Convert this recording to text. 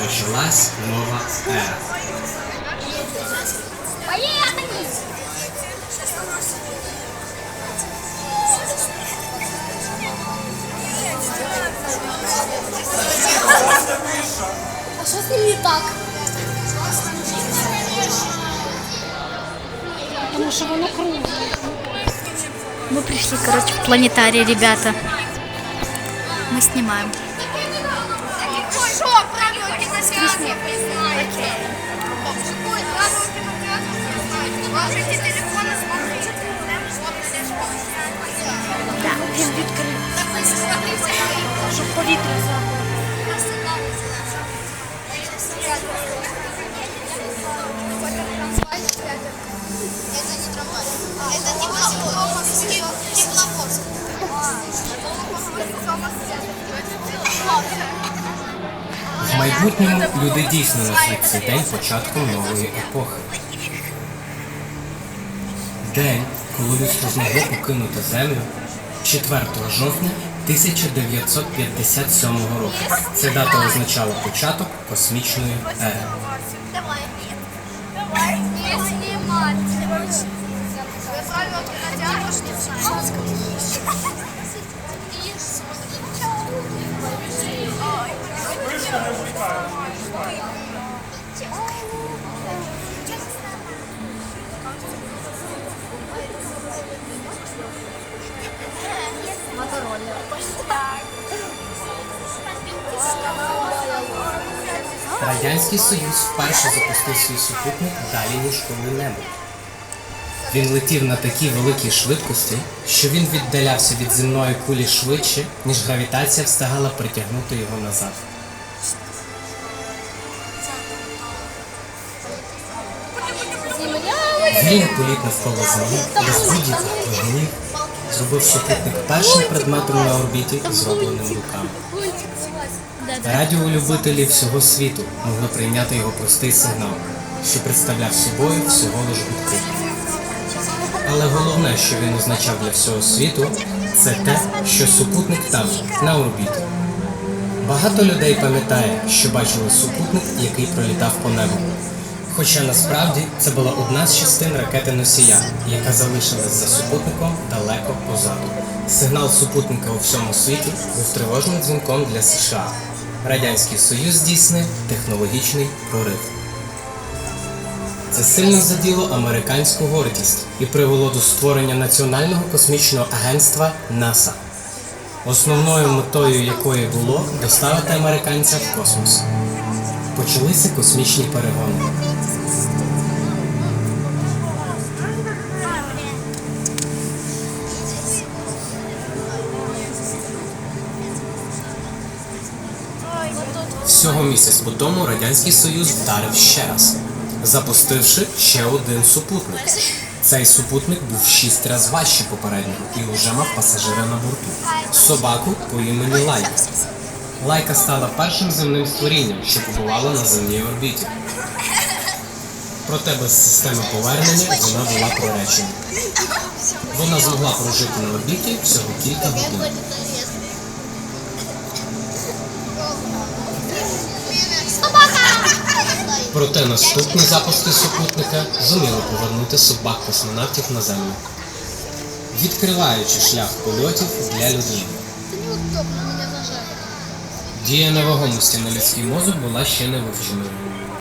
Почалась нова ера. Поехали! А що з ним не так? Потому что оно круглое. Мы пришли, короче, в планетарий, ребята. Мы снимаем. Да, він. Это не. В майбутньому люди дійсно назвуть цей день початком нової епохи. День, коли людство змогло покинути землю 4 жовтня 1957 року. Ця дата означала початок космічної ери. Давай. Радянський Союз вперше запустив свій супутник далі, ніж коли-небудь. Він летів на такій великій швидкості, що він віддалявся від земної кулі швидше, ніж гравітація встигала притягнути його назад. Вільний політ навколо землі без будь-яких зробив супутник першим предметом на орбіті, зробленим руками. Радіолюбителі всього світу могли прийняти його простий сигнал, що представляв собою всього лиш гудки. Але головне, що він означав для всього світу, це те, що супутник там, на орбіті. Багато людей пам'ятає, що бачили супутник, який пролітав по небу. Хоча насправді це була одна з частин ракети носія, яка залишилась за супутником далеко позаду. Сигнал супутника у всьому світі був тривожним дзвінком для США. Радянський Союз здійснив технологічний прорив. Це сильно заділо американську гордість і привело до створення Національного космічного агентства НАСА, основною метою якої було доставити американця в космос. Почалися космічні перегони. Всього місяць по тому Радянський Союз вдарив ще раз, запустивши ще один супутник. Цей супутник був шість разів важче попереднього і вже мав пасажира на борту. Собаку по імені Лайка. Лайка стала першим земним створінням, що побувало на земній орбіті. Проте без системи повернення вона була приречена. Вона змогла прожити на орбіті всього кілька годин. Проте наступні запуски супутника зуміли повернути собак космонавтів на землю, відкриваючи шлях польотів для людини. Дія невагомості на людський мозок була ще не вивченою.